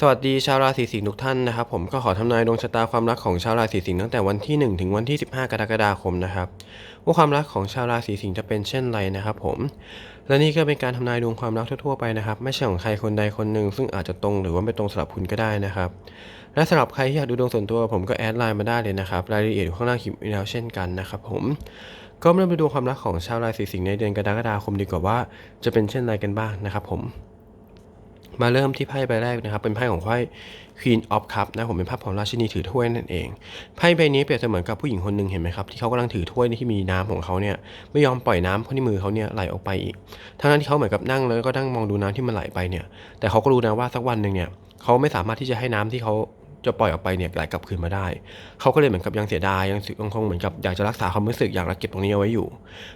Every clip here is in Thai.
สวัสดีชาวราศีสิงห์ทุกท่านนะครับ ผมก็ขอทำนายดวงชะตาความรักของชาวราศีสิงห์ตั้งแต่วันที่ 1 ถึงวันที่ 15 กรกฎาคมนะครับว่าความรักของชาวราศีสิงห์จะเป็นเช่นไรนะครับ ผม และนี่ก็เป็นการทำนายดวงความรักทั่วๆไปนะครับ ไม่ใช่ของใครคนใดคนหนึ่งซึ่งอาจจะตรงหรือว่าไม่ตรงสำหรับคุณก็ได้นะครับ และสำหรับใครที่อยากดูดวงส่วนตัวผมก็แอดไลน์มาได้เลยนะครับรายละเอียดอยู่ข้างล่างคลิปนี้แล้วเช่นกันนะครับ ผมก็เริ่มไปดูความรักของชาวราศีสิงห์ในเดือนกรกฎาคมดีกว่าว่า จะเป็นเช่นไรกันบ้างนะครับ ผม มาเริ่มที่ไพ่ใบแรกนะครับ เป็นไพ่ของไพ่ Queen of Cup นะผมเป็นภาพของราชินีถือถ้วยนั่นเองไพ่ใบนี้เปรียบเสมือนกับผู้หญิงคนหนึ่งเห็นไหมครับที่เขากำลังถือถ้วยที่มีน้ำของเขาเนี่ยไม่ยอมปล่อยน้ำเพราที่มือเขาเนี่ยไหลออกไปอีกทั้งนั้นที่เขาเหมือนกับนั่งแล้วก็นั่งมองดูน้ำที่มันไหลไปเนี่ยแต่เขาก็รู้นะว่าสักวันหนึ่งเนี่ยเขาไม่สามารถที่จะให้น้ำที่เขา จะปล่อยออกไปเนี่ยไหลกลับคืนมาได้ เขาก็เลยเหมือนกับยังเสียดายยังยังคงเหมือนกับอยากจะรักษาความรู้สึกอยากรักเก็บตรงนี้เอาไว้อยู่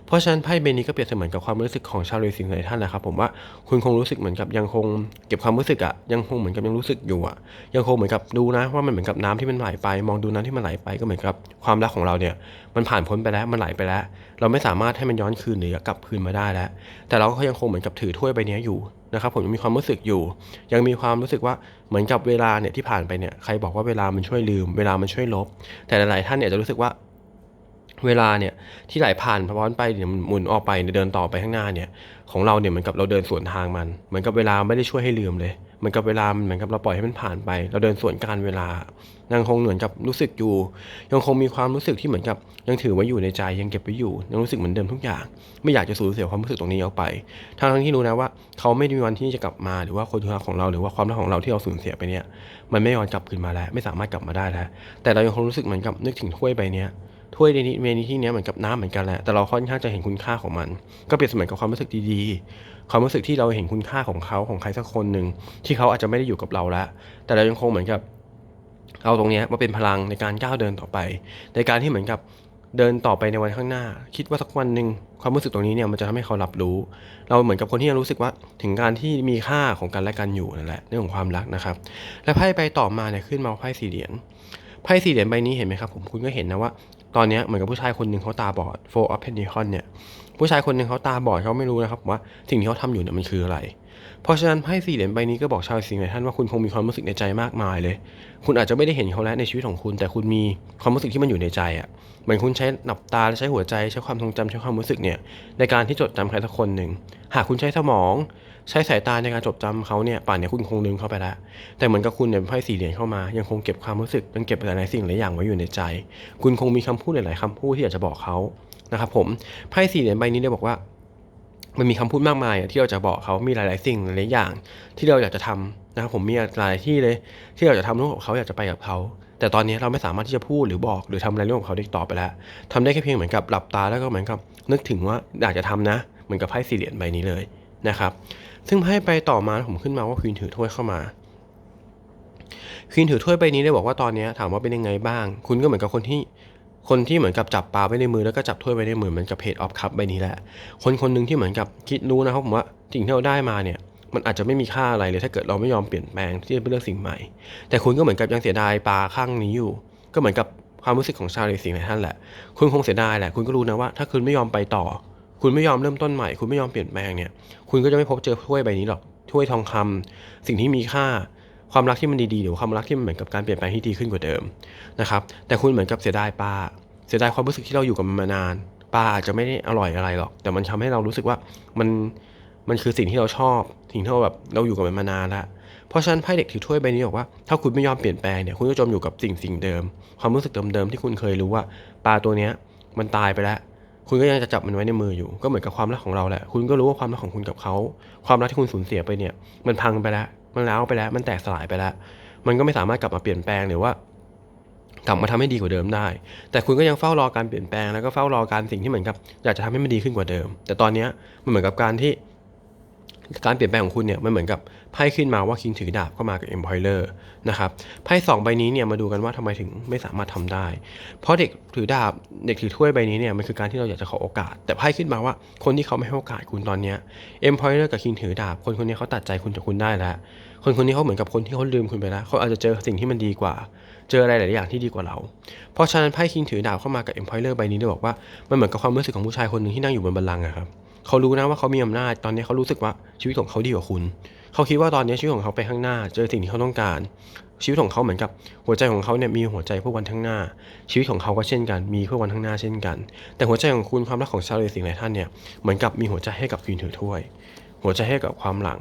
เพราะฉะนั้นไพ่ใบนี้ก็เปรียบเสมือนกับความรู้สึกของชาวเรซิงหลายท่านแหละครับผมว่าคุณคงรู้สึกเหมือนกับยังคงเก็บความรู้สึกอะยังคงเหมือนกับยังรู้สึกอยู่อะยังคงเหมือนกับดูนะว่ามันเหมือนกับน้ำที่มันไหลไป มองดูน้ำที่มันไหลไปก็เหมือนกับความรักของเราเนี่ยมันผ่านพ้นไปแล้วมันไหลไปแล้ว เราไม่สามารถให้มันย้อนคืนหรือกลับคืนมาได้แล้ว แต่เราก็ยังคงเหมือนกับถือถ้วยใบนี้อยู่ นะครับผมยังมีความรู้สึกอยู่ ยังมีความรู้สึกว่าเหมือนกับเวลาเนี่ยที่ผ่านไปเนี่ยใครบอกว่าเวลามันช่วยลืม เวลามันช่วยลบ แต่หลายๆท่านเนี่ยจะรู้สึกว่าเวลาเนี่ยที่ไหลผ่านพร้อนไปเนี่ยมันหมุนออกไปเดินต่อไปข้างหน้าเนี่ยของเราเนี่ยเหมือนกับเราเดินสวนทางมัน เหมือนกับเวลาไม่ได้ช่วยให้ลืมเลย เหมือนกับเวลามันเหมือนกับเราปล่อยให้มันผ่านไป เราเดินสวนการเวลา ยังคงเหมือนกับรู้สึกอยู่ ยังคงมีความรู้สึกที่เหมือนกับ ยังถือไว้อยู่ในใจยังเก็บไว้อยู่ยังรู้สึกเหมือนเดิมทุกอย่าง ไม่อยากจะสูญเสียความรู้สึกตรงนี้ออกไปทั้งทั้งที่รู้นะว่า เขาไม่มีวันที่จะกลับมาหรือว่าคนที่รักของเราหรือว่าความรักของเราที่เราสูญเสียไปเนี่ย มันไม่ย้อนกลับคืนมาแล้ว ไม่สามารถกลับมาได้แล้ว แต่เรายังคงรู้สึกเหมือนกับนึกถึงถ้วยใบเนี้ยถ้วยในนี้เมนูที่เนี้ยเหมือนกับน้ำเหมือนกันแหละ แต่เราค่อนข้างจะเห็นคุณค่าของมัน ก็เปรียบเสมือนกับความรู้สึกดีๆ ความรู้สึกที่เราเห็นคุณค่าของเขาของใครสักคนหนึ่งที่เขาอาจจะไม่ได้อยู่กับเราแล้ว แต่เรายังคงเหมือนกับ เอาตรงนี้มาเป็นพลังในการก้าวเดินต่อไป ในการที่เหมือนกับเดินต่อไปในวันข้างหน้า คิดว่าสักวันหนึ่งความรู้สึกตรงนี้เนี่ยมันจะทำให้เขารับรู้ เราเหมือนกับคนที่ยังรู้สึกว่าถึงการที่มีค่าของกันและกันอยู่นั่นแหละเรื่องของความรักนะครับ และไพ่ไปต่อมาเนี่ยขึ้นมาไพ่สี่เหรียญไพ่สี่เหรียญใบนี้เห็นไหมครับผมคุณก็เห็นนะว่า ตอนนี้เหมือนกับผู้ชายคนหนึ่งเขาตาบอด four of pentacle เนี่ยผู้ชายคนหนึ่งเขาตาบอดเขาไม่รู้นะครับว่าสิ่งที่เขาทำอยู่เนี่ยมันคืออะไร เพราะฉะนั้นไพ่สี่เหรียญใบนี้ก็บอกชาวสิงห์หลายท่านว่าคุณคงมีความรู้สึกในใจมากมายเลย คุณอาจจะไม่ได้เห็นเขาแล้วในชีวิตของคุณ แต่คุณมีความรู้สึกที่มันอยู่ในใจอะ่ะเหมือนคุณใช้หนับตาและใช้หัวใจใช้ความทรงจำใช้ความรู้สึกเนี่ยในการที่จดจำใครสักคนหนึ่งหากคุณใช้สมอง ใช้สายตาในการจดจำเขาเนี่ยป่านเนี่ยคุณคงลืมเขาไปแล้วแต่เหมือนกับคุณเนี่ยไพ่สี่เหรียญเข้ามา ยังคงเก็บความรู้สึกยังเก็บหลายๆสิ่งหลายอย่างไว้อยู่ในใจ คุณคงมีคำพูดหลายๆคำพูดที่อยากจะบอกเขานะครับผมไพ่สี่เหรียญใบนี้ได้บอกว่า มันมีคำพูดมากมายที่เราจะบอกเขามีหลาย ๆ สิ่งหลายๆอย่าง ที่เราอยากจะทำนะครับผมมีหลายที่เลยที่เราจะทำร่วมกับเขาอยากจะไปกับเขาแต่ตอนนี้เราไม่สามารถที่จะพูดหรือบอกหรือทำอะไรร่วมกับเขาได้ต่อไปแล้วทำได้แค่เพียงเหมือนกับหลับตาแล้วก็เหมือนกับนึกถึงว่าอยากจะทำนะ เหมือนกับไพ่สี่เหรียญใบนี้เลยนะครับ ซึ่งไพ่ไปต่อมาผมขึ้นมาว่าควีนถือถ้วยเข้ามาควีนถือถ้วยใบนี้ได้บอกว่าตอนนี้ถามว่าเป็นยังไงบ้าง คุณก็เหมือนกับคนที่ คนที่เหมือนกับจับปลาไว้ในมือแล้วก็จับถ้วยไว้ในมือเหมือนกับเพจออฟคัพใบนี้แหละ คนคนหนึ่งที่เหมือนกับคิดรู้นะครับผมว่าสิ่งที่เราได้มาเนี่ยมันอาจจะไม่มีค่าอะไรเลยถ้าเกิดเราไม่ยอมเปลี่ยนแปลงที่จะไปเลือกสิ่งใหม่ แต่คุณก็เหมือนกับยังเสียดายปลาข้างนี้อยู่ ก็เหมือนกับความรู้สึกของชาวเรซิงหลายท่านแหละ คุณคงเสียดายแหละ คุณก็รู้นะว่า ถ้าคุณไม่ยอมไปต่อ คุณไม่ยอมเริ่มต้นใหม่ คุณไม่ยอมเปลี่ยนแปลงเนี่ย คุณก็จะไม่พบเจอถ้วยใบนี้หรอก ถ้วยทองคำสิ่งที่มีค่า ความรักที่มันดีๆหรือความรักที่มันเหมือนกับการเปลี่ยนแปลงที่ดีขึ้นกว่าเดิมนะครับแต่คุณเหมือนกับเสียดายปลาเสียดายความรู้สึกที่เราอยู่กับมันมานานปลาอาจจะไม่ได้อร่อยอะไรหรอก แต่มันทำให้เรารู้สึกว่ามันมันคือสิ่งที่เราชอบสิ่งที่เราแบบเราอยู่กับมันมานานแล้วเพราะฉะนั้นไพ่เด็กถือถ้วยใบนี้บอกว่าถ้าคุณไม่ยอมเปลี่ยนแปลงเนี่ยคุณก็จมอยู่กับสิ่งสิ่งเดิม ความรู้สึกเดิมๆที่คุณเคยรู้ว่าปลาตัวเนี้ยมันตายไปแล้ว คุณก็ยังจะจับมันไว้ในมืออยู่ ก็เหมือนกับความรักของเราแหละ คุณก็รู้ว่าความรักของคุณกับเขา ความรักที่คุณสูญเสียไปเนี่ย มันพังไปแล้ว มันร้าวไปแล้ว มันแตกสลายไปแล้ว มันก็ไม่สามารถกลับมาเปลี่ยนแปลงหรือว่ากลับมาทำให้ดีกว่าเดิมได้ แต่คุณก็ยังเฝ้ารอการเปลี่ยนแปลงแล้วก็เฝ้ารอการสิ่งที่เหมือนกับอยากจะทำให้มันดีขึ้นกว่าเดิม แต่ตอนนี้มันเหมือนกับการที่การเปลี่ยนแปลงของคุณเนี่ยมันเหมือนกับ ไพ่ขึ้นมาว่าคิงถือดาบเข้ามากับ Empire นะครับไพ่สองใบนี้เนี่ยมาดูกันว่าทำไมถึงไม่สามารถทำได้ เพราะเด็กถือดาบเด็กถือถ้วยใบนี้เนี่ยมันคือการที่เราอยากจะขอโอกาส แต่ไพ่ขึ้นมาว่าคนที่เขาไม่ให้โอกาสคุณตอนเนี้ย Empire กับคิงถือดาบ คนคนนี้เขาตัดใจคุณจากคุณได้แล้ว คนคนนี้เขาเหมือนกับคนที่เขาลืมคุณไปแล้วเขาอาจจะเจอสิ่งที่มันดีกว่าเจออะไรหลายอย่างที่ดีกว่าเรา เพราะฉะนั้นไพ่คิงถือดาบเข้ามากับ Empire ใบนี้ได้บอกว่ามันเหมือนกับความรู้สึกของผู้ชายคนหนึ่งที่นั่งอยู่บนบัลลังก์อะครับเขารู้นะว่าเขามีอำนาจตอนนี้เขารู้สึกว่าชีวิตของเขาดีกว่าคุณ เขาคิดว่าตอนนี้ชีวิตของเขาไปข้างหน้า เจอสิ่งที่เขาต้องการ ชีวิตของเขาเหมือนกับหัวใจของเขาเนี่ยมีหัวใจเพื่อวันข้างหน้า ชีวิตของเขาก็เช่นกัน มีเพื่อวันข้างหน้าเช่นกัน แต่หัวใจของคุณความรักของชาวเรสิงห์หลายท่านเนี่ยเหมือนกับมีหัวใจให้กับควีนถือถ้วย หัวใจให้กับความหลัง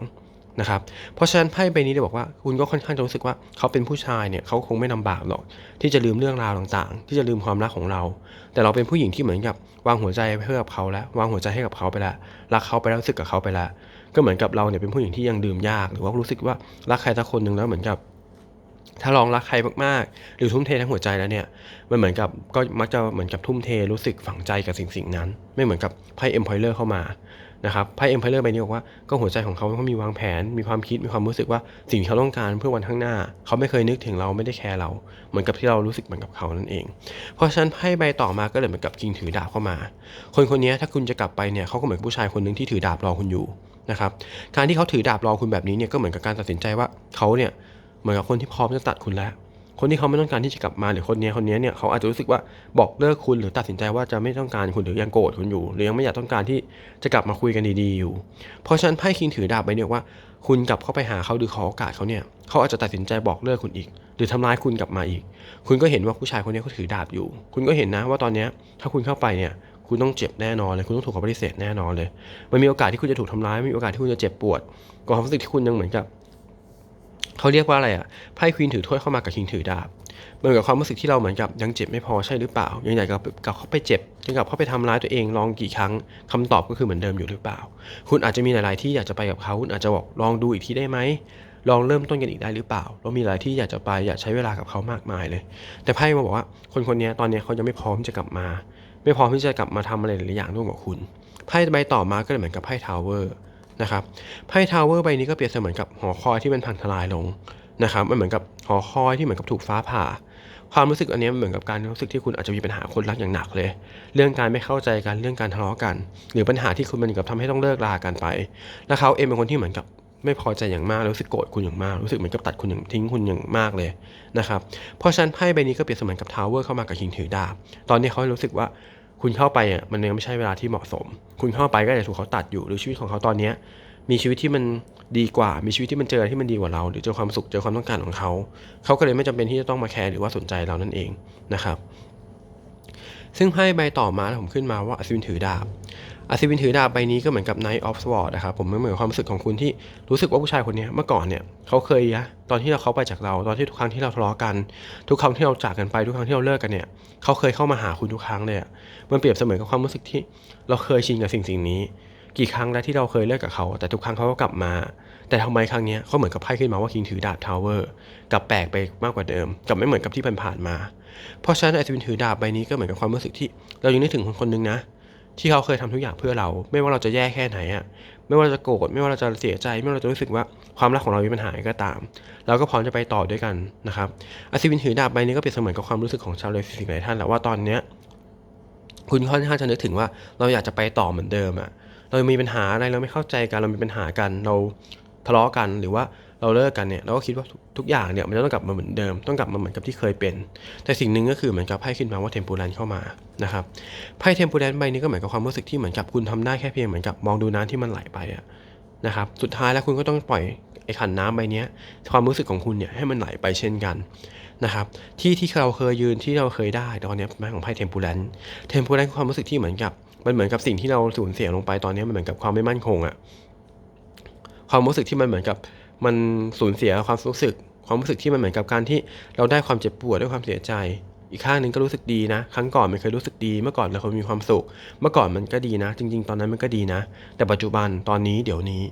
นะครับเพราะฉะนั้นไพ่ใบนี้จะบอกว่าคุณก็ค่อนข้างจะรู้สึกว่าเขาเป็นผู้ชายเนี่ยเขาคงไม่ลำบากหรอก ที่จะลืมเรื่องราวต่างๆ ที่จะลืมความรักของเรา แต่เราเป็นผู้หญิงที่เหมือนกับวางหัวใจไว้เพื่อกับเขาแล้ววางหัวใจให้กับเขาไปแล้วรักเขาไปแล้วรู้สึกกับเขาไปแล้ว ก็เหมือนกับเราเนี่ยเป็นผู้หญิงที่ยังดื่มยาก หรือว่ารู้สึกว่ารักใครสักคนหนึ่งแล้วเหมือนกับ ถ้าลองรักใครมากๆ หรือทุ่มเททั้งหัวใจแล้วเนี่ย มันเหมือนกับก็มักจะเหมือนกับทุ่มเทรู้สึกฝังใจกับสิ่งสิ่งนั้น ไม่เหมือนกับไพ่เอ็มพอยเลอร์เข้ามานะครับไพ่เอ็มพอยเลอร์ใบนี้บอกว่าก็หัวใจของเขาเขามีวางแผน มีความคิดมีความรู้สึกว่าสิ่งที่เขาต้องการเพื่อวันข้างหน้า เขาไม่เคยนึกถึงเราไม่ได้แคร์เรา เหมือนกับที่เรารู้สึกเหมือนกับเขานั่นเอง เพราะฉะนั้นไพ่ใบต่อมาก็เลยเหมือนกับคิงถือดาบเข้ามา คนคนนี้ถ้าคุณจะกลับไปเนี่ยเขาก็เหมือนผู้ชายคนหนึ่งที่ถือดาบรอคุณอยู่ นะครับการที่เขาถือดาบรอคุณแบบนี้เนี่ยก็เหมือนกับการตัดสินใจว่าเขาเนี่ยเหมือนกับคนที่พร้อมจะตัดคุณแล้ว คนที่เขาไม่ต้องการที่จะกลับมาหรือคนนี้คนนี้เนี่ยเขาอาจจะรู้สึกว่าบอกเลิกคุณหรือตัดสินใจว่าจะไม่ต้องการคุณหรือยังโกรธคุณอยู่ หรือยังไม่อยากต้องการที่จะกลับมาคุยกันดีๆอยู่ เพราะฉะนั้นไพ่คิงถือดาบใบเนี้ว่า คุณกลับเข้าไปหาเขาหรือขอโอกาสเขาเนี่ยเขาอาจจะตัดสินใจบอกเลิกคุณอีก หรือทำร้ายคุณกลับมาอีก คุณก็เห็นว่าผู้ชายคนนี้เขาถือดาบอยู่ คุณก็เห็นนะว่าตอนนี้ถ้าคุณเข้าไปเนี่ย คุณต้องเจ็บแน่นอนเลย คุณต้องถูกเขาปฏิเสธแน่นอนเลย มันมีโอกาสที่คุณจะถูกทำร้ายมีโอกาสที่คุณจะเจ็บปวดกับความรู้สึกที่คุณยังเหมือนกับเขาเรียกว่าอะไรอะไพ่ควีนถือถ้วยเข้ามากับคิงถือดาบเหมือนกับความรู้สึกที่เราเหมือนกับยังเจ็บไม่พอใช่หรือเปล่า ยังอยากกลับกับเข้าไปเจ็บยังกลับเข้าไปทำร้ายตัวเองลองกี่ครั้งคำตอบก็คือเหมือนเดิมอยู่หรือเปล่า คุณอาจจะมีหลาย ๆ ที่อยากจะไปกับเขาคุณอาจจะบอกลองดูอีกทีได้ไหมลองเริ่มต้นกันอีกได้หรือเปล่าเรามีหลายที่อยากจะไปอยากใช้เวลากับเขามากมายเลย แต่ไพ่มาบอกว่า คนคนนี้ตอนนี้เขายังไม่พร้อมจะกลับมา ไม่พร้อมที่จะกลับมาทำอะไรหลายอย่างร่วมกับคุณไพ่ใบต่อมาก็เลยเหมือนกับไพ่ทาวเวอร์นะครับไพ่ทาวเวอร์ใบนี้ก็เปรียบเสมือนกับหอคอยที่มันพังทลายลงนะครับมันเหมือนกับหอคอยที่เหมือนกับถูกฟ้าผ่า ความรู้สึกอันนี้มันเหมือนกับการรู้สึกที่คุณอาจจะมีปัญหาคนรักอย่างหนักเลย เรื่องการไม่เข้าใจกันเรื่องการทะเลาะกัน หรือปัญหาที่คุณมันเหมือนกับทำให้ต้องเลิกลากันไป แล้วเขาเองเป็นคนที่เหมือนกับ ไม่พอใจอย่างมากรู้สึกโกรธคุณอย่างมากรู้สึกเหมือนกับตัดคุณอย่างทิ้งคุณอย่างมากเลยนะครับเพราะฉะนั้นไพ่ใบนี้ก็เปรียบเสมือนกับทาวเวอร์เข้ามากับคิงถือดาบตอนนี้เขารู้สึกว่าคุณเข้าไปอะมันยังไม่ใช่เวลาที่เหมาะสม คุณเข้าไปก็จะถูกเขาตัดอยู่หรือชีวิตของเขาตอนเนี้ยมีชีวิตที่มันดีกว่า มีชีวิตที่มันเจอที่มันดีกว่าเรา หรือเจอความสุขเจอความต้องการของเขา เขาก็เลยไม่จำเป็นที่จะต้องมาแคร์หรือว่าสนใจเรานั่นเองนะครับ ซึ่งไพ่ใบต่อมาผมขึ้นมาว่าอัศวินถือดาบ อัศวินถือดาบใบนี้ก็เหมือนกับ Knight of Swords นะครับผมไม่เหมือนความรู้สึกของคุณที่รู้สึกว่าผู้ชายคนนี้เมื่อก่อนเนี่ยเขาเคยนะตอนที่เราเขาไปจากเราตอนที่ทุกครั้งที่เราทะเลาะกัน ทุกครั้งที่เราจากกันไปทุกครั้งที่เราเลิกกันเนี่ยเขาเคยเข้ามาหาคุณทุกครั้งเลยอะมันเปรียบเสมือนกับความรู้สึกที่เราเคยชินกับสิ่งสิ่งนี้ กี่ครั้งแล้วที่เราเคยเลิกกับเขา แต่ทุกครั้งเขาก็กลับมา แต่ทำไมครั้งนี้เขาเหมือนกับไพ่ขึ้นมาว่าคิงถือดาบทาวเวอร์กลับแปลกไปมากกว่าเดิม กับไม่เหมือนกับที่ผ่านๆมา เพราะฉะนั้นอัศวินถือดาบใบนี้ก็เหมือนกับความรู้สึกที่ เรายังนึกถึงคนคนนึงนะ ที่เขาเคยทำทุกอย่างเพื่อเรา ไม่ว่าเราจะแย่แค่ไหนอะไม่ว่าเราจะโกรธไม่ว่าเราจะเสียใจ ไม่ว่าเราจะรู้สึกว่าความรักของเรามีปัญหาก็ตาม เราก็พร้อมจะไปต่อด้วยกันนะครับอัศวินถือดาบใบนี้ก็เปรียบเสมือนกับความรู้สึกของชาวเลสิกหลายท่านแหละว่าตอนเนี้ยคุณค่อนข้างจะนึกถึงว่าเราอยากจะไปต่อเหมือนเดิมอะเรามีปัญหาอะไรเราไม่เข้าใจกันเรามีปัญหากันเราทะเลาะกันหรือว่า เราเลิกกันเนี่ยเราก็คิดว่าทุกทุกอย่างเนี่ยมันจะต้องกลับมาเหมือนเดิม ต้องกลับมาเหมือนกับที่เคยเป็น แต่สิ่งหนึ่งก็คือเหมือนกับไพ่ขึ้นมาว่าเทมปูรันเข้ามานะครับไพ่เทมปูรันใบนี้ก็เหมือนกับความรู้สึกที่เหมือนกับคุณทำได้แค่เพียงเหมือนกับมองดูน้ำที่มันไหลไปอะนะครับสุดท้ายแล้วคุณก็ต้องปล่อยไอ้ขันน้ำใบนี้ความรู้สึกของคุณเนี่ยให้มันไหลไปเช่นกันนะครับที่ที่เราเคยยืนที่เราเคยได้ตอนนี้เป็นไม้ของไพ่เทมปูรันเทมปูรันคือความรู้สึกที่เหมือนกับมันเหมือนกับสิ่งที่เราสูญเสียลงไปตอนนี้มันเหมือนกับความไม่มั่นคงอะความรู้สึกที่มันเหมือนกับ มันสูญเสียความรู้สึก ความรู้สึกที่มันเหมือนกับการที่เราได้ความเจ็บปวดด้วยความเสียใจ อีกข้างหนึ่งก็รู้สึกดีนะ ครั้งก่อนมันเคยรู้สึกดี เมื่อก่อนเราเคยมีความสุข เมื่อก่อนมันก็ดีนะ จริง ๆ ตอนนั้นมันก็ดีนะ แต่ปัจจุบันตอนนี้เดี๋ยวนี้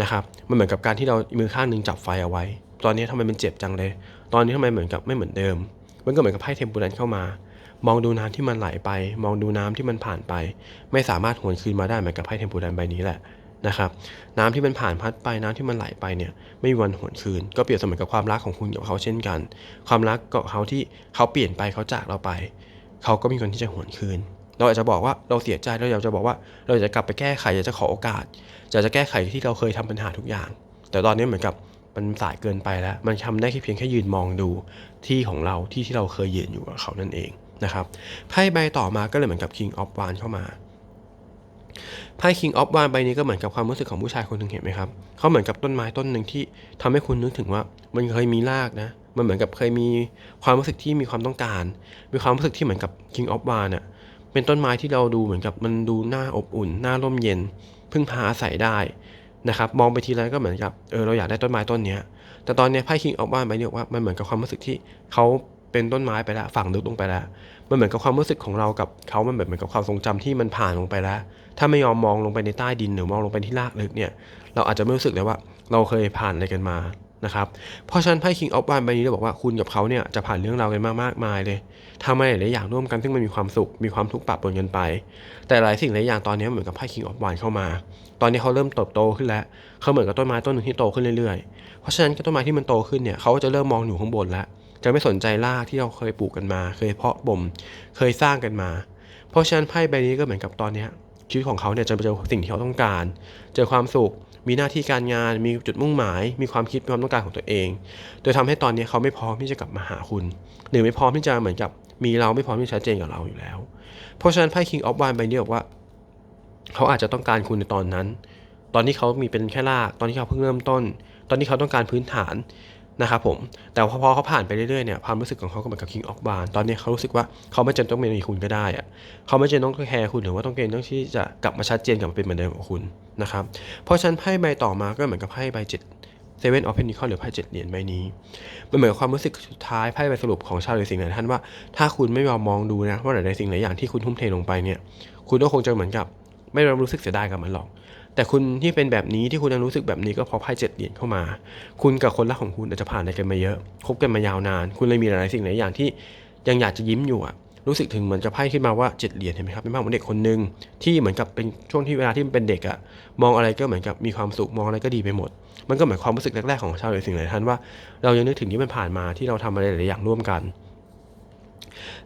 นะครับ มันเหมือนกับการที่เรามือข้างหนึ่งจับไฟเอาไว้ ตอนนี้ทำไมมันเจ็บจังเลย ตอนนี้ทำไมเหมือนกับไม่เหมือนเดิม มันก็เหมือนกับไพ่เทมปูรันเข้ามา มองดูน้ำที่มันไหลไป มองดูน้ำที่มันผ่านไป ไม่สามารถหวนคืนมาได้เหมือนกับไพ่เทมปูรันใบนี้แหละ นะครับน้ำที่มันผ่านพัดไปน้ำที่มันไหลไปเนี่ยไม่มีวันหวนคืน ก็เปรียบเสมือนกับความรักของคุณกับเขาเช่นกัน ความรักกับเขาที่เขาเปลี่ยนไปเขาจากเราไป เขาก็มีคนที่จะหวนคืน เราอาจจะบอกว่าเราเสียใจเราอยากจะบอกว่า เราอยากจะกลับไปแก้ไขอยากจะขอโอกาสอยากจะแก้ไขที่เราเคยทำปัญหาทุกอย่าง แต่ตอนนี้เหมือนกับมันสายเกินไปแล้ว มันทำได้แค่เพียงแค่ยืนมองดูที่ของเราที่ที่เราเคยยืนอยู่กับเขานั่นเองนะครับไพ่ใบต่อมาก็เลยเหมือนกับ King of w a n d เข้ามา ไพ่ King of Wands ใบนี้ก็เหมือนกับความรู้สึกของผู้ชายคนหนึ่งเห็นไหมครับเขาเหมือนกับต้นไม้ต้นหนึ่งที่ทำให้คุณนึกถึงว่ามันเคยมีรากนะมันเหมือนกับเคยมีความรู้สึกที่มีความต้องการ มีความรู้สึกที่เหมือนกับ King of Wands น่ะเป็นต้นไม้ที่เราดูเหมือนกับมันดูน่าอบอุ่นน่าร่มเย็น พึ่งพาอาศัยได้นะครับมองไปทีไรก็เหมือนกับเออเราอยากได้ต้นไม้ต้นนี้แต่ตอนนี้ไพ่ King of Wands ใบนี้บอกว่ามันเหมือนกับความรู้สึกที่เขา เป็นต้นไม้ไปแล้วฝังลึกลงไปแล้ว มันเหมือนกับความรู้สึกของเรากับเขามันเหมือนกับความทรงจำที่มันผ่านลงไปแล้ว ถ้าไม่ยอมมองลงไปในใต้ดินหรือมองลงไปที่รากลึกเนี่ย เราอาจจะไม่รู้สึกเลยว่าเราเคยผ่านอะไรกันมานะครับ เพราะฉะนั้นไพ่ King of Wands ใบนี้เราบอกว่าคุณกับเขาเนี่ยจะผ่านเรื่องราวกันมามากมายเลยทำอะไรหลายอย่างร่วมกันซึ่งมันมีความสุขมีความทุกข์ปะปนกันไป แต่หลายสิ่งหลายอย่างตอนนี้เหมือนกับไพ่ King of Wands เข้ามา ตอนนี้เขาเริ่มเติบโตขึ้นแล้วเขาเหมือนกับต้นไม้ต้นหนึ่งที่โตขึ้นเรื่อยๆ เพราะฉะนั้นต้นไม้ที่มันโตขึ้นเนี่ยเขาก็จะเริ่มมองอยู่ข้างบนแล้ว จะไม่สนใจรากที่เราเคยปลูกกันมา เคยเพาะบ่ม เคยสร้างกันมา เพราะฉะนั้นไพ่ใบนี้ก็เหมือนกับตอนนี้ชีวิตของเขาเนี่ยจะไปเจอสิ่งที่เขาต้องการ เจอความสุข มีหน้าที่การงาน มีจุดมุ่งหมาย มีความคิดมีความต้องการของตัวเอง โดยทำให้ตอนนี้เขาไม่พร้อมที่จะกลับมาหาคุณ หรือไม่พร้อมที่จะเหมือนกับ มีเราไม่พร้อมที่จะชัดเจนกับเราอยู่แล้ว เพราะฉะนั้นไพ่ King of Wands ใบนี้บอกว่า เขาอาจจะต้องการคุณในตอนนั้น ตอนที่เขามีเป็นแค่ราก ตอนที่เขาเพิ่งเริ่มต้น ตอนที่เขาต้องการพื้นฐาน นะครับผมแต่พอเขาผ่านไปเรื่อยๆเนี่ยความรู้สึกของเขาก็เหมือนกับ King of Wands ตอนนี้เขารู้สึกว่าเขาไม่จำเป็นต้องมีคุณก็ได้อะเขาไม่จำเป็นต้องแคร์คุณหรือว่าต้องเกณฑ์ต้องที่จะกลับมาชัดเจนกลับมาเป็นเหมือนเดิมกับคุณนะครับเพราะฉะนั้นไพ่ใบต่อมาก็เหมือนกับไพ่ใบเจ็ดเซเว่นออฟเพนิคอลหรือไพ่เจ็ดเหรียญใบนี้ มันเหมือนความรู้สึกสุดท้ายไพ่ใบสรุปของชาวฤาษีหลายท่านว่าถ้าคุณไม่ยอมมองดูนะว่าหลายสิ่งหลายอย่างที่คุณทุ่มเทลงไปเนี่ยคุณก็คงจะเหมือนกับไม่รู้สึกเสียดายกับมันหรอก แต่คุณที่เป็นแบบนี้ที่คุณยังรู้สึกแบบนี้ก็เพราะไพ่เจ็ดเหรียญเข้ามา คุณกับคนรักของคุณอาจจะผ่านอะไรกันมาเยอะคบกันมายาวนาน คุณเลยมีหลายสิ่งหลายอย่างที่ยังอยากจะยิ้มอยู่อะรู้สึกถึงเหมือนจะไพ่ขึ้นมาว่าเจ็ดเหรียญเห็นไหมครับเป็นภาพของเด็กคนหนึ่งที่เหมือนกับเป็นช่วงที่เวลาที่มันเป็นเด็กอะมองอะไรก็เหมือนกับมีความสุขมองอะไรก็ดีไปหมด มันก็เหมือนความรู้สึกแรกๆของชาวฤาษีหลายท่านว่า เรายังนึกถึงที่มันผ่านมาที่เราทำอะไรหลายอย่างร่วมกัน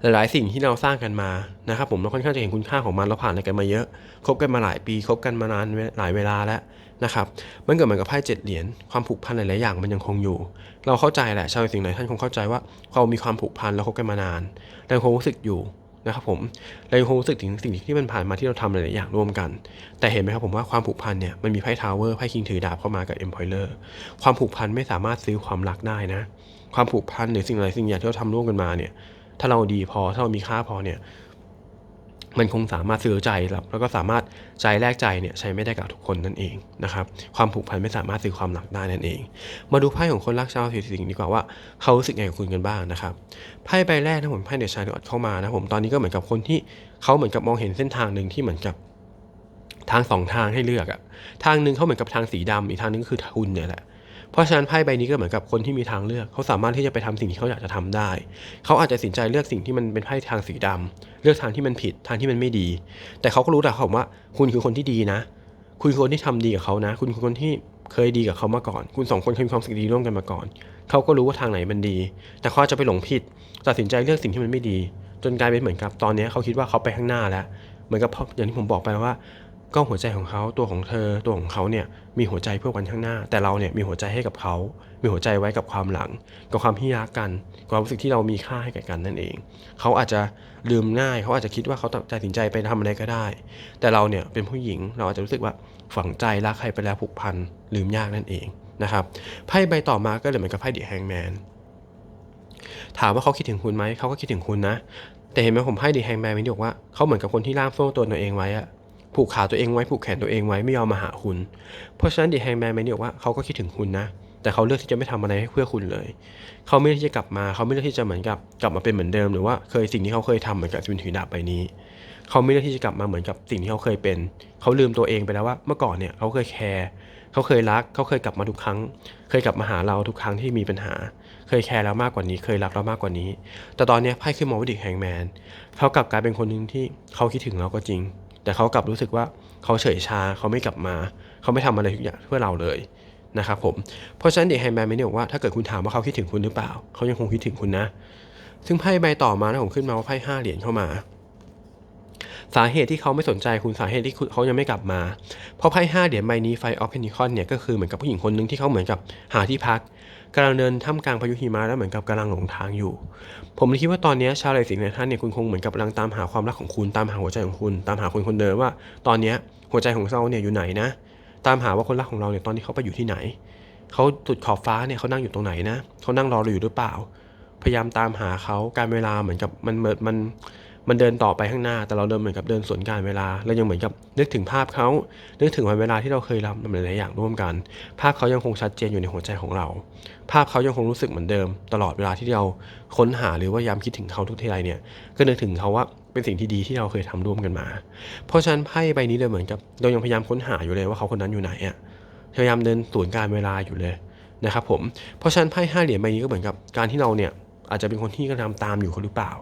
หลายๆสิ่งที่เราสร้างกันมานะครับผมเราค่อนข้างจะเห็นคุณค่าของมันเราผ่านอะไรกันมาเยอะคบกันมาหลายปีคบกันมานานหลายเวลาแล้วนะครับมันเกิดเหมือนกับไพ่เจ็ดเหรียญความผูกพันหลายๆอย่างมันยังคงอยู่ เราเข้าใจแหละชาวสิ่งไหลายท่านคงเข้าใจว่าเรามีความผูกพันเราคบกันมานานเรายังคงรู้สึกอยู่นะครับผมเรายังคงรู้สึกถึงสิ่งที่มันผ่านมาที่เราทำหลายๆอย่างร่วมกัน แต่เห็นไหมครับผมว่าความผูกพันเนี่ยมันมีไพ่ทาวเวอร์ไพ่คิงถือดาบเข้ามากับเอ็มพอยเลอร์ความผูกพันไม่สามารถซื้อความรักได้นะ ความผูกพันหรือสิ่งอะไรสิ่งอย่างที่เราทำร่วมกันมาเนี่ย ถ้าเราดีพอถ้าเรามีค่าพอเนี่ย มันคงสามารถซื้อใจแล้วแล้วก็สามารถใจแลกใจเนี่ยใช้ไม่ได้กับทุกคนนั่นเองนะครับ ความผูกพันไม่สามารถซื้อความรักได้นั่นเอง มาดูไพ่ของคนรักชาวสีสิงดีกว่าว่าเขารู้สึกไงกับคุณกันบ้างนะครับไพ่ใบแรกนะผมไพ่เดชายอดเข้ามานะผมตอนนี้ก็เหมือนกับคนที่เขาเหมือนกับมองเห็นเส้นทางหนึ่งที่เหมือนกับทางสองทางให้เลือกอะทางหนึ่งเขาเหมือนกับทางสีดำอีกทางนึงคือทุนเนี่ยแหละ เพราะฉะนั้นไพ่ใบนี้ก็เหมือนกับคนที่มีทางเลือกเขาสามารถที่จะไปทำสิ่งที่เขาอยากจะทำได้ เขาอาจจะตัดสินใจเลือกสิ่งที่มันเป็นไพ่ทางสีดำเลือกทางที่มันผิดทางที่มันไม่ดี แต่เขาก็รู้แต่เขาบอกว่า คุณคือคนที่ดีนะ คุณคือคนที่ทำดีกับเขานะ คุณคือคนที่เคยดีกับเขามาก่อน คุณสองคนเคยมีความสุขดีร่วมกันมาก่อน เขาก็รู้ว่าทางไหนมันดี แต่เขาจะไปหลงผิด ตัดสินใจเลือกสิ่งที่มันไม่ดี จนกลายเป็นเหมือนกับตอนนี้เขาคิดว่าเขาไปข้างหน้าแล้ว เหมือนกับอย่างที่ผมบอกไปว่า ก็หัวใจของเขาตัวของเธอตัวของเขาเนี่ยมีหัวใจเพื่อวันข้างหน้า แต่เราเนี่ยมีหัวใจให้กับเขา มีหัวใจไว้กับความหลัง กับความที่รักกันความรู้สึกที่เรามีค่าให้แก่กันนั่นเอง เขาอาจจะลืมง่าย เขาอาจจะคิดว่าเขาตัดสินใจไปทำอะไรก็ได้ แต่เราเนี่ยเป็นผู้หญิงเราอาจจะรู้สึกว่าฝังใจรักใครไปแล้วผูกพันลืมยากนั่นเองนะครับไพ่ใบต่อมาก็เลยเหมือนกับไพ่เดียแฮงแมนถามว่าเขาคิดถึงคุณไหมเขาก็คิดถึงคุณนะ แต่เห็นไหมผมไพ่ดีแฮงแมนมันบอกว่าเขาเหมือนกับคนที่ล่ามโซ่ตัวตัวเองไว้อะ ผูกขาตัวเองไว้ผูกแขนตัวเองไว้ไม่ยอมมาหาคุณ เพราะฉะนั้นเดีแฮงแมนแมนบอกว่าเขาก็คิดถึงคุณนะ แต่เขาเลือกที่จะไม่ทำอะไรให้เพื่อคุณเลย เขาไม่เลือกที่จะกลับมาเขาไม่เลือกที่จะเหมือนกับกลับมาเป็นเหมือนเดิมหรือว่าเคยสิ่งที่เขาเคยทำเหมือนกับเป็นถือดาบใบนี้ เขาไม่เลือกที่จะกลับมาเหมือนกับสิ่งที่เขาเคยเป็น เขาลืมตัวเองไปแล้วว่าเมื่อก่อนเนี่ยเขาเคยแคร์เขาเคยรักเขาเคยกลับมาทุกครั้ง เคยกลับมาหาเราทุกครั้งที่มีปัญหา เคยแคร์เรามากกว่านี้ เคยรักเรามากกว่านี้ แต่ตอนนี้ไพ่ขึ้นมาว่าดิแฮงแมนเขากลับกลายเป็นคนหนึ่งที่เขาคิดถึงเราก็จริง แต่เขากลับรู้สึกว่าเขาเฉยชาเขาไม่กลับมา เขาไม่ทำอะไรทุกอย่างเพื่อเราเลยนะครับผมเพราะฉะนั้นเด็กแฮแมนไม่ได้บอกว่าถ้าเกิดคุณถามว่าเขาคิดถึงคุณหรือเปล่า เขายังคงคิดถึงคุณนะ ซึ่งไพ่ใบต่อมานะผมขึ้นมาว่าไพ่ห้าเหรียญเข้ามา สาเหตุที่เขาไม่สนใจคุณสาเหตุที่เขายังไม่กลับมา เพราะไพ่ห้าเหรียญใบนี้ไฟออฟเพนิคอนเนี่ยก็คือเหมือนกับผู้หญิงคนหนึ่งที่เขาเหมือนกับหาที่พัก กำลังเดินท่ามกลางพายุหิมะแล้วเหมือนกับกำลังหลงทางอยู่ ผมคิดว่าตอนนี้ชาวราศีสิงห์ในท่านเนี่ยคุณคงเหมือนกับกำลังตามหาความรักของคุณตามหาหัวใจของคุณ ตามหาคนคนเดิมว่า ตอนนี้หัวใจของเราเนี่ยอยู่ไหนนะตามหาว่าคนรักของเราเนี่ยตอนนี้เขาไปอยู่ที่ไหนเขาจุดขอบฟ้าเนี่ยเขานั่งอยู่ตรงไหนนะเขานั่งรอเราอยู่หรือเปล่า พยายามตามหาเขาการเวลาเหมือนกับมันมัน มันเดินต่อไปข้างหน้า แต่เราเดินเหมือนกับเดินสวนการเวลาเรายังเหมือนกับนึกถึงภาพเขานึกถึงวันเวลาที่เราเคยทำหลายๆอย่างร่วมกัน ภาพเขายังคงชัดเจนอยู่ในหัวใจของเรา ภาพเขายังคงรู้สึกเหมือนเดิม ตลอดเวลาที่เราค้นหาหรือว่ายามคิดถึงเขาทุกทีไรเนี่ยก็นึกถึงเขาว่าเป็นสิ่งที่ดีที่เราเคยทำร่วมกันมา เพราะฉะนั้นไพ่ใบนี้เลยเหมือนกับเรายังพยายามค้นหาอยู่เลยว่าเขาคนนั้นอยู่ไหนอะพยายามเดินสวนการเวลาอยู่เลยนะครับผมเพราะฉะนั้นไพ่ห้าเหรียญใบนี้ก็เหมือนกับการที่เราเนี่ยอาจจะเป็นคนที่กำลังตามอยู่เขาหรือเปล่า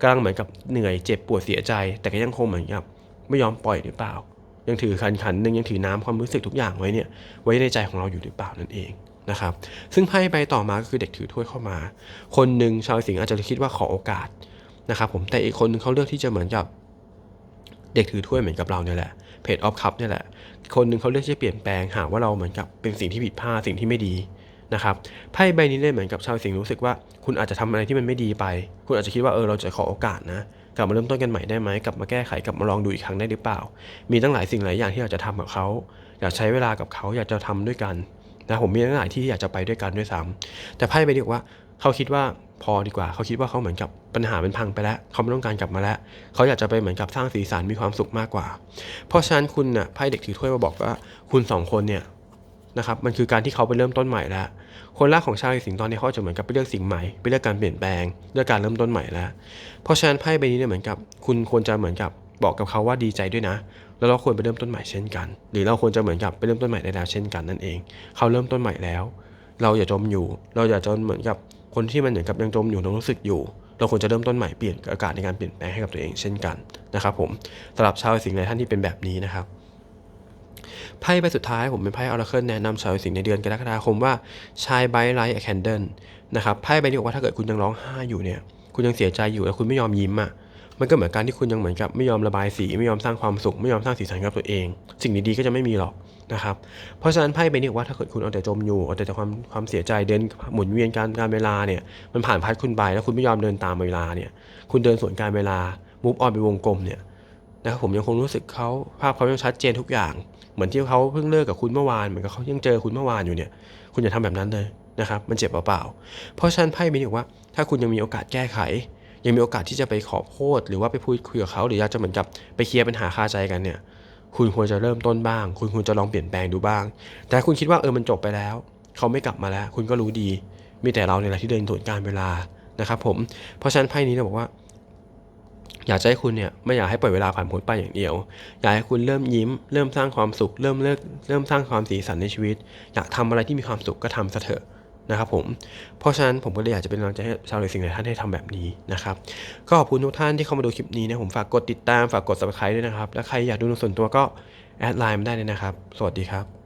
กำลังเหมือนกับเหนื่อยเจ็บปวดเสียใจ แต่ก็ยังคงเหมือนกับไม่ยอมปล่อยหรือเปล่า ยังถือขันขันหนึ่งยังถือน้ำความรู้สึกทุกอย่างไว้เนี่ยไว้ในใจของเราอยู่หรือเปล่านั่นเองนะครับ ซึ่งไพ่ใบต่อมาก็คือเด็กถือถ้วยเข้ามา คนหนึ่งชาวสิงห์อาจจะคิดว่าขอโอกาสนะครับผมแต่อีกคนหนึงเขาเลือกที่จะเหมือนกับเด็กถือถ้วยเหมือนกับเราเนี่ยแหละเพจออฟคัพเนี่ยแหละ คนหนึ่งเขาเลือกที่จะเปลี่ยนแปลงหาว่าเราเหมือนกับเป็นสิ่งที่ผิดพลาดสิ่งที่ไม่ดี นะครับไพ่ใบนี้เลยเหมือนกับชาวสิงห์รู้สึกว่า คุณอาจจะทำอะไรที่มันไม่ดีไป คุณอาจจะคิดว่าเออเราจะขอโอกาสนะกลับมาเริ่มต้นกันใหม่ได้ไหมกลับมาแก้ไขกลับมาลองดูอีกครั้งได้หรือเปล่า มีตั้งหลายสิ่งหลายอย่างที่อยากจะทำกับเขาอยากใช้เวลากับเขาอยากจะทำด้วยกันนะผมมีตั้งหลายที่อยากจะไปด้วยกันด้วยซ้ำแต่ไพ่ใบนี้บอกว่าเขาคิดว่าพอดีกว่าเขาคิดว่าเขาเหมือนกับปัญหาเป็นพังไปแล้ว เขาไม่ต้องการกลับมาแล้ว เขาอยากจะไปเหมือนกับสร้างสีสันมีความสุขมากกว่า เพราะฉะนั้นคุณน่ะไพ่เด็กถือถ้วยมาบอกว่า คุณสองคนเนี่ย นะครับมันคือการที่เขาไปเริ่มต้นใหม่แล้วคนรักของชาวราศีสิงห์ตอนนี้เขาจะเหมือนกับไปเลือกสิ่งใหม่ไปเลือกการเปลี่ยนแปลงเลือกการเริ่มต้นใหม่แล้ว เพราะฉะนั้นไพ่ใบนี้เนี่ยเหมือนกับ คุณควรจะเหมือนกับบอกกับเขาว่าดีใจด้วยนะ แล้วเราควรไปเริ่มต้นใหม่เช่นกัน หรือเราควรจะเหมือนกับไปเริ่มต้นใหม่ได้แล้วเช่นกันนั่นเอง เขาเริ่มต้นใหม่แล้ว เราอย่าจมอยู่ เราอย่าจนเหมือนกับคนที่มันเหมือนกับยังจมอยู่ยังรู้สึกอยู่ เราควรจะเริ่มต้นใหม่เปลี่ยนอากาศในการเปลี่ยนแปลงให้กับตัวเองเช่นกันนะครับผมสำหรับชาวสิงห์หลายท่านที่เป็นแบบนี้นะครับ ไพ่ใบสุดท้ายผมเป็นไพ่ออร์เคิลแนะนำชาวสิงห์ในเดือนกรกฎาคมว่าชายไบไลท์แคนเดิลนะครับไพ่ใบนี้บอกว่าถ้าเกิดคุณยังร้องไห้อยู่เนี่ย คุณยังเสียใจอยู่แล้วคุณไม่ยอมยิ้มอะมันก็เหมือนการที่คุณยังเหมือนกับไม่ยอมระบายสีไม่ยอมสร้างความสุขไม่ยอมสร้างสีสันกับตัวเอง สิ่งดีๆก็จะไม่มีหรอกนะครับเพราะฉะนั้นไพ่ใบนี้บอกว่าถ้าเกิดคุณเอาแต่จมอยู่เอาแต่แต่ความความเสียใจเดินหมุนเวียนการการเวลาเนี่ยมันผ่านพัดคุณไปแล้วคุณไม่ยอมเดินตามเวลาเนี่ยคุณเดินสวนการเวลามูฟออนไปวงกลมเนี่ย นะครับผมยังคงรู้สึกเขาภาพเขายังชัดเจนทุกอย่าง เหมือนที่เขาเพิ่งเลิกกับคุณเมื่อวานเหมือนกับเขายังเจอคุณเมื่อวานอยู่เนี่ยคุณอย่าทำแบบนั้นเลยนะครับมันเจ็บเปล่าๆเพราะฉะนั้นไพ่ใบนี้บอกว่า ถ้าคุณยังมีโอกาสแก้ไข ยังมีโอกาสที่จะไปขอโทษหรือว่าไปพูดคุยกับเขาหรืออยากจะเหมือนกับไปเคลียร์ปัญหาคาใจกันเนี่ยคุณควรจะเริ่มต้นบ้าง คุณควรจะลองเปลี่ยนแปลงดูบ้าง แต่คุณคิดว่าเออมันจบไปแล้ว เขาไม่กลับมาแล้ว คุณก็รู้ดี มีแต่เราเนี่ยแหละที่เดินสวนการเวลานะครับผม เพราะฉะนั้นไพ่นี้เราบอกว่า อยากจะให้คุณเนี่ยไม่อยากให้ปล่อยเวลาผ่านพ้นไปอย่างเดียว อยากให้คุณเริ่มยิ้ม เริ่มสร้างความสุข เริ่มเลิกเริ่มสร้างความสีสันในชีวิต อยากทำอะไรที่มีความสุขก็ทำซะเถอะนะครับผมเพราะฉะนั้นผมก็เลยอยากจะเป็นกำลังใจให้ชาวราศีสิงห์หลายท่านให้ทำแบบนี้นะครับก็ขอบคุณทุกท่านที่เข้ามาดูคลิปนี้นะผมฝากกดติดตามฝากกด subscribe ด้วยนะครับ และใครอยากดูในส่วนตัวก็แอดไลน์มาได้เลยนะครับ สวัสดีครับ